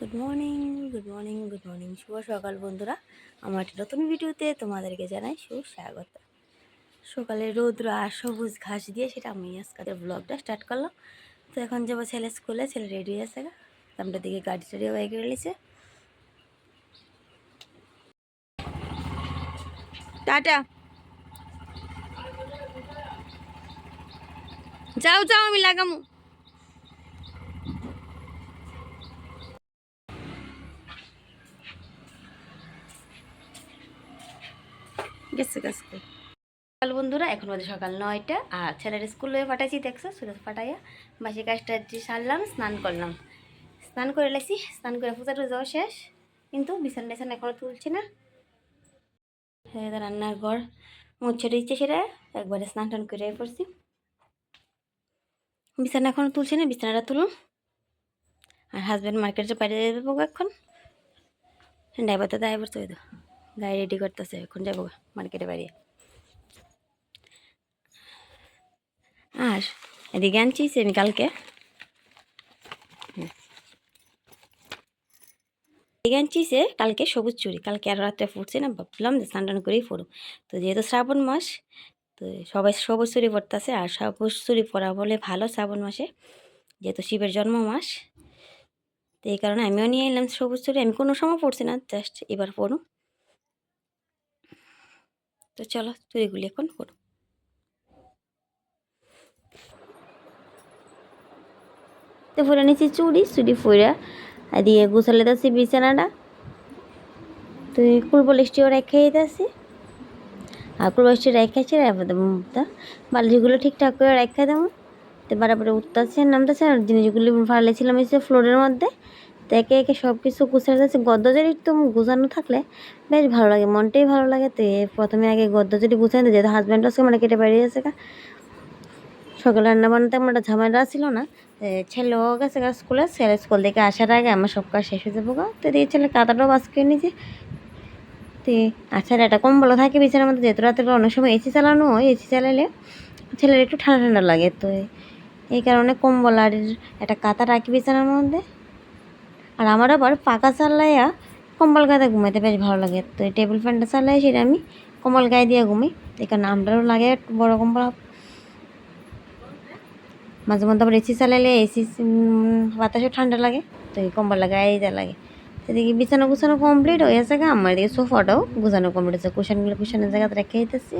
Good morning good morning good morning শুভ সকাল বন্ধুরা। আমার একটি নতুন ভিডিওতে তোমাদেরকে জানাই সুস্বাগত। সকালে রৌদ্র আর সবুজ ঘাস দিয়ে সেটা আমি আজকালের ব্লগটা স্টার্ট করলাম। তো এখন যাব ছেলে স্কুলে ছেলে রেডি আছে আমরা দিকে গাড়ি টাড়িও বাইকে রয়েছে টাটা। যাও যাও, আমি লাগামু। গেছে গেছে। সকাল বন্ধুরা, এখন বাজে সকাল নয়টা, আর ছেলের স্কুলে পাঠাইছি, দেখছ? সুরজ পাঠাইয়া বাসি কাজটা সারলাম, স্নান করলাম। স্নান করে লাগছি স্নান করে পূজা টুজাও শেষ, কিন্তু বিছানা টিছানা এখনও তুলছি না। হ্যাঁ রান্নার ঘর, মুছে দিচ্ছে সেটা, একবারে স্নান টান করে পড়ছি। বিছানা এখনও তুলছি না, বিছানাটা তুলুন আর হাজব্যান্ড মার্কেটে বাইরে যাব এখন। ড্রাইভার তো ড্রাইভার তো গাড়ি রেডি করতেছে, এখন যাব মার্কেটে বাড়িয়ে আর এদিকে আনছিস আমি কালকে। এ কালকে সবুজ চুরি, কালকে আর রাত্রে ফুটছে না, ভাবলাম যে স্নান টান করেই পড়ো তো যেহেতু শ্রাবণ মাস, তো সবাই সবুজ চুরি পড়তেছে আর সবুজ চুরি পরা বলে ভালো শ্রাবণ মাসে, যেহেতু শিবের জন্ম মাস। তো এই কারণে আমিও নিয়ে এলাম সবুজ চুরি, আমি কোনো সময় পড়ছি না জাস্ট এবার পড়ো তো চলো চুড়িগুলি এখন করো। তো ফুরে নিচ্ছি চুড়ি চুড়ি ফুরা দিয়ে গুছালে দিচ্ছি বিছানাটা। তো কুলবল স্টিও রেখে দিতেছি আর কুলবল স্টি রেখেছি তা বালিশগুলো ঠিকঠাক করে রেখে দেবো। তো বারাবারে উঠতেছে, নামতেছে, আর জিনিসগুলি ফালেছিলাম এসে ফ্লোরের মধ্যে। তো একে একে সব কিছু গুছানো যাচ্ছে। গদ্দজরি একটু গুছানো থাকলে বেশ ভালো লাগে, মনটাই ভালো লাগে। তো প্রথমে আগে গদ্দজরি গুছানো যেহেতু হাজব্যান্ড আছে মানে কেটে বেরিয়ে গেছে সকালে রান্না বান্নাতে আমার একটা ঝামেলা ছিল না ছেলেও গেছে গা স্কুলে, ছেলে স্কুল থেকে আসার আগে আমার সব কাজ শেষ হয়ে যাব গা। তো দিয়ে ছেলে কাতাটাও বাস করে নিয়েছে। তো আচ্ছা একটা কম্বলও থাকে বিছানার মধ্যে, যেহেতু রাতের অনেক সময় এসি চালানো হয় এসি চালালে ছেলের একটু ঠান্ডা ঠান্ডা লাগে। তো এই কারণে কম্বল আর একটা কাতা রাখি বিছানার মধ্যে। আর আমার আবার পাকা চালাইয়া কম্বল গায়ে ঘুমাইতে বেশ ভালো লাগে। তো এই টেবিল ফ্যানটা চালাই সেটা আমি কম্বল গায়ে দিয়ে ঘুমাই। এখানে আমরাও লাগে বড় কম্বল। মাঝে মধ্যে আবার এসি চালাইলে এসি বাতাসও ঠান্ডা লাগে, তো এই কম্বল গায়ে দেওয়া লাগে। সেদিকে বিছানা গুছানো কমপ্লিট হয়ে গা, আমার এদিকে সোফাটাও গুছানো কমপ্লিট হয়েছে। কুশানগুলো কুশানের জায়গাতে রেখে দিতেছি।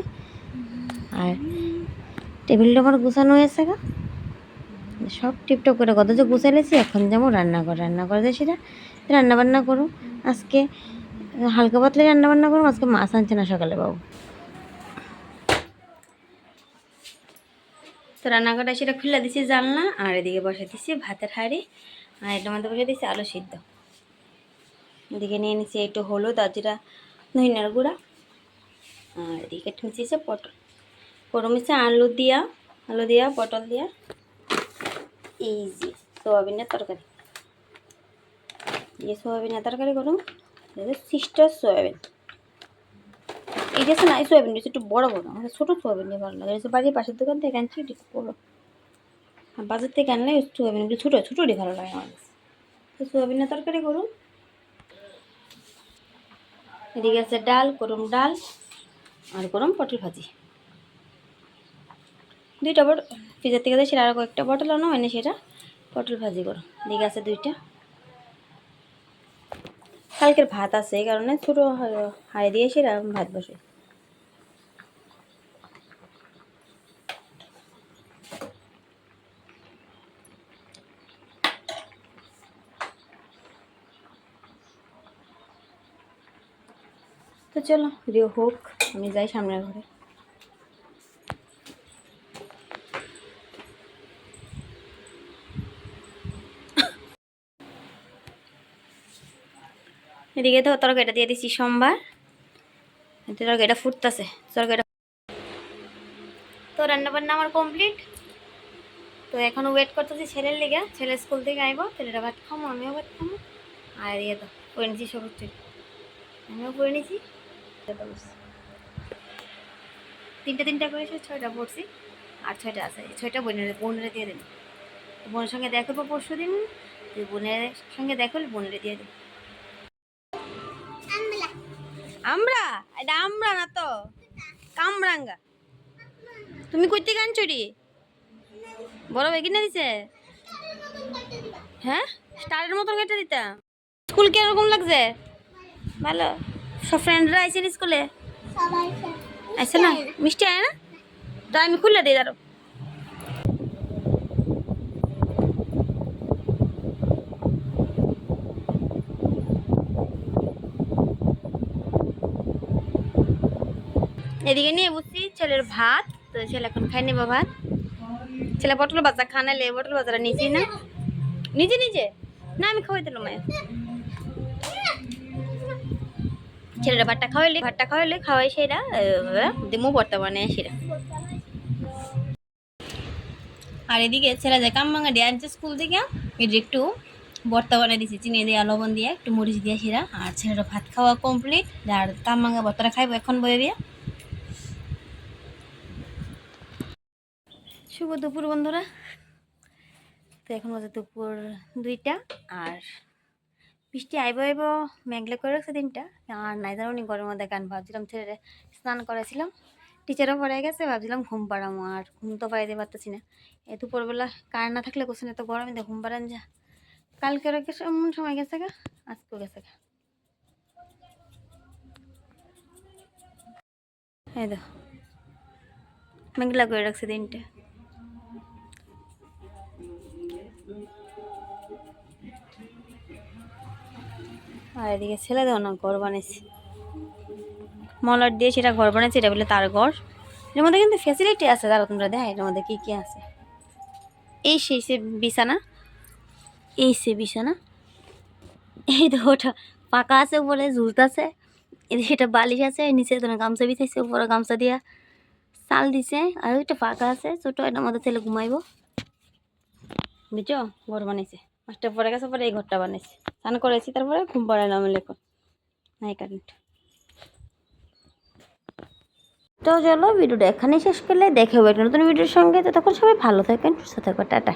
আর টেবিলটা আমার গুছানো হয়েছে গা। সব টিপটপ করে কত যে গুছাইলেছি এখন যেমন রান্না কর রান্না করে দিয়ে সেটা রান্না বান্না করো আজকে, হালকা পাতলা রান্না বান্না করো আজকে মাছ আনছে না সকালে বাবু। তো রান্নাঘরটা সেটা খুলে দিছি জানলা, আর এদিকে বসে দিছি ভাতের হাঁড়ি, আর এটার মধ্যে বসে দিছি আলু সিদ্ধ। এদিকে নিয়ে নিছি একটু হলুদ আর যেটা ধনিয়ার গুঁড়া, আর এদিকে নিচ্ছি পটল। গরম হচ্ছে আলু দিয়া আলু দিয়া, পটল দিয়া। ইজি সোয়াবিনের তরকারি। দিয়ে সোয়াবিনের তরকারি করুন। সিস্টার সোয়াবিন এই আছে না, এই সোয়াবিন একটু বড় বড়। আমাদের ছোটো সোয়াবিন দিয়ে ভালো লাগে। এটা বাড়ির পাশের দোকান থেকে আনছি একটু বড়ো। আর বাজার থেকে আনলে সোয়াবিনগুলো ছোটো ছোটোটি ভালো লাগে আমার সোয়াবিনের তরকারি করুন। এদিকে আছে ডাল, গরম ডাল আর গরম পটল ভাজি। দুইটা বট ফ্রিজের থেকে সেটা আরও কয়েকটা বটল আনো, এনে সেটা পটল ভাজি করো। দিকে আছে দুইটা। কালকের ভাত আছে, এই কারণে ছোটো হাড়ি দিয়ে সেটা ভাত বসে। তো চলো ভিডিও হোক, আমি যাই সামনের ঘরে। এদিকে তো তরকারিটা দিয়ে দিচ্ছি সোমবার। তরকারিটা ফুটতেছে। তরকারিটা তো রান্না বান্না আমার কমপ্লিট। তো এখনও ওয়েট করতেছি ছেলের লেগে। ছেলে স্কুল থেকে আইব ছেলেটা ভাত খামো, আমিও ভাত খামো। আর ইয়ে তো করে নিচ্ছি সবুজ আমিও করে নিছি। তিনটে তিনটা করে ছয়টা পড়ছি। আর ছয়টা আছে, ছয়টা বোনের, বোনেরা দিয়ে দিন বোনের সঙ্গে দেখা পরশু দিন বোনের সঙ্গে দেখো বোনের দিয়ে দে আমরা এটা আমরা না তো? কামরাঙ্গা। তুমি কইতে গান চুরি? বড় বেগি না দিছে? হ্যাঁ? স্টারের মতন কেটে দিতা। স্কুল কীরকম লাগছে? ভালো। সব ফ্রেন্ডরা আইসেন স্কুলে? আইসে না? মিষ্টি আয় না? তো আমি খুলে দিই দাঁড়ো এদিকে নিয়ে বসছি ছেলের ভাত, তো ছেলে এখন খাই নেব ভাত। ছেলে পটল বাচ্চা খানালে পটল বাচ্চাটা নিয়েছি না। নিজে নিজে? না, আমি খাওয়াই দিলাম মায়ের। ছেলেটা ভাতটা খাওয়াইলে ভাতটা খাওয়াইলে খাওয়াই সেটা দিমু বর্তমানে সেটা আর এদিকে ছেলে যায় কামবাঙ্গা দিয়ে স্কুল থেকে, এটি একটু বর্তমানে দিছি চিনি দিয়ে, লবণ দিয়ে, একটু মরিচ দিয়ে সেরা। আর ছেলেটা ভাত খাওয়া কমপ্লিট আর কামবাঙ্গা বর্তটা খাইবো এখন বয়ে দিয়ে শুভ দুপুর, বন্ধুরা। তো এখন বাজে দুপুর দুইটা, আর বৃষ্টি আইব আইব মেঘলে করে রাখছে দিনটা। আর নাই জানো গরমের মধ্যে গান ভাবছিলাম ছেলে স্নান করেছিলাম টিচারও পড়ে গেছে, ভাবছিলাম ঘুম পাড়ামো, আর ঘুম তো পাড়াইতে পারতেছি না। এ দুপুরবেলা কার না থাকলে কোথাও তো গরমে দিয়ে ঘুম পাড়ান যা। কালকে কালকের এমন সময় গেছে গা, আজকেও গেছে গা। এই দেখো, মেঘলা করে রাখছে দিনটা। আর এদিকে ছেলে দেও না ঘর বানিয়েছি মলার দিয়ে সেটা ঘর বানিয়েছে এটা বলে তার ঘর। এর মধ্যে কিন্তু ফ্যাসিলিটি আছে তারা তোমরা দেখ এর মধ্যে কী কী আছে। এই সেই সে বিছানা, এই সে বিছানা। এই তো ওটা পাকা আছে, উপরে ঝুলতাছে। এদিকে এটা বালিশ আছে, নিচে তোমার গামছা বিছাইছে, উপরে গামছা দিয়া চাল দিছে, আর ওইটা ফাঁকা আছে, ছোটো, এটার মধ্যে ছেলে ঘুমাইবো। বুঝছ? ঘর বানাইছে। মাস্টার পরে গেছে, পরে এই ঘরটা বানিয়েছি স্নান করেছি, তারপরে ঘুম পড়ে না, আমি লেখন নাই কারেন্ট তো চলো, ভিডিওটা এখানেই শেষ করলে, দেখে হবে নতুন ভিডিওর সঙ্গে। তো তখন সবাই ভালো থাকেন, সুস্থ থাকো টাটা।